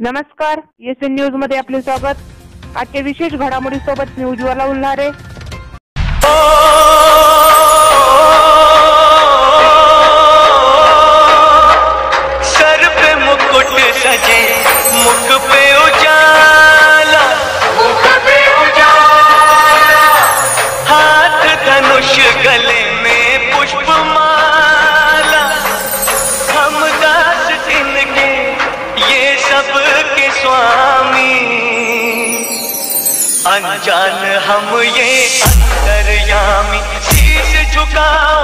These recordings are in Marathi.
नमस्कार एस एन न्यूजमध्ये आपले स्वागत. आजच्या विशेष घडामोडी सोबत मी उज्ज्वला उल्हारे अनजान हम ये अंतर्यामी शीश झुकाओ।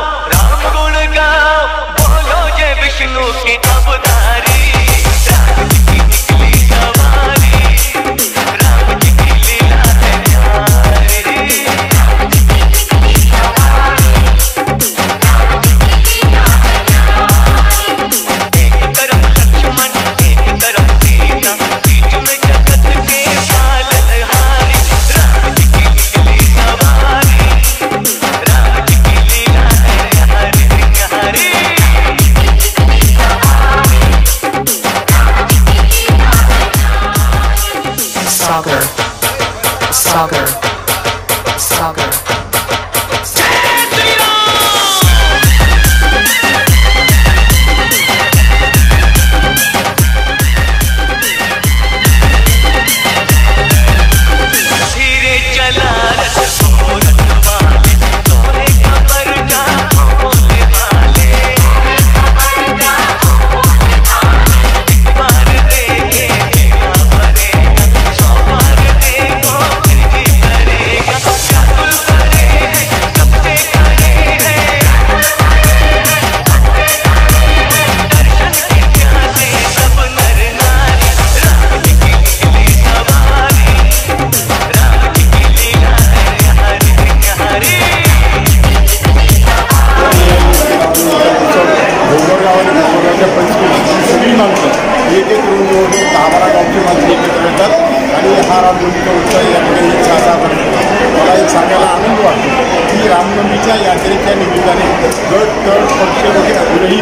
Soccer. Soccer. डोंगरगाव आणि डोंगरगावच्या सगळी माणसं एक एक रूम जवळजवळ दहा बारा गावची माणसं एकत्र येतात आणि हा रामनवमीचा उत्सव या ठिकाणी साजरा करतो मला एक सांगायला आनंद वाटतो की रामनवमीच्या यात्रेच्या निमित्ताने गट तळ पक्ष वगैरे अजूनही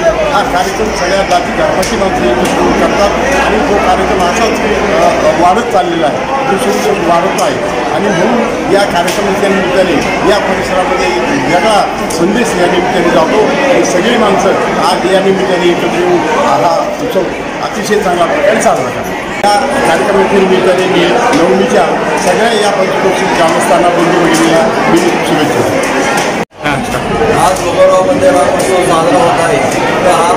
कार्यक्रम सगळ्या जाती धर्माची माणसं एकत्र करतात आणि तो कार्यक्रम असाच वाढत चाललेला आहे. दिवसेंदिवस वाढत आहे. आणि म्हणून या कार्यक्रमाच्या निमित्ताने या परिसरामध्ये एक वेगळा संदेश या निमित्ताने जातो. आणि सगळी माणसं आज या निमित्ताने एकत्र येऊन हा उत्सव अतिशय चांगल्या प्रकारे साजरा करतात. या कार्यक्रमाच्या निमित्ताने मी नवमीच्या सगळ्या या पंचक्रोशी ग्रामस्थांना बंधू भगिनीला मी शुभेच्छा देतो. आज गोगरगावमध्ये रामोत्सव साजरा होत आहे तर हा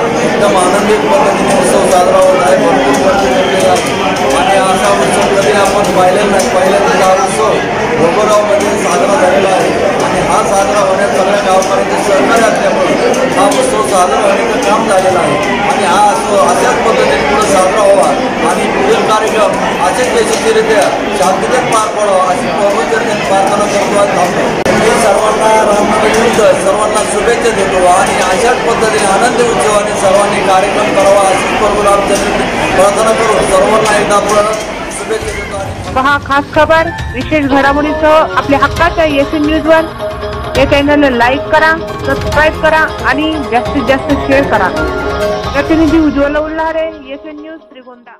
एकदम पद्धतीने उत्सव साजरा होत आहे भरपूर गर्दी आहे आणि असा उत्सव कधी आपण पाहिलेला नाही पहिल्यांदा हा उत्सव गोगरगावमध्ये साजरा झालेला आहे आणि हा साजरा होण्यात सगळ्या गावकऱ्यांचे सहकार्य असल्यामुळे हा उत्सव साजरा होण्याचं काम झालेलं आहे आणि हा असो अशाच पद्धतीने पुढे साजरा व्हावा आणि पुढील कार्यक्रम असेच यशस्वीरित्या शांततेत पार पडावा अशी कर्मचारी प्रार्थना करतो आणि थांबतो सर्वांना रामनवमीनिमित्त सर्वांना शुभेच्छा देतो. आणि अशाच पद्धतीने आनंदी उत्सवाने सर्वांनी कार्यक्रम करावा अशी प्रभू रामचंद्र प्रार्थना करून सर्वांना एकदा आपण शुभेच्छा देतो पहा खास खबर विशेष घडामोडीसह आपल्या हक्काच्या एस एन न्यूज वर. या चॅनलला लाईक करा सबस्क्राईब करा आणि जास्तीत जास्त शेअर करा. प्रतिनिधी Ujjwal Ulhare S N news Shrigonda.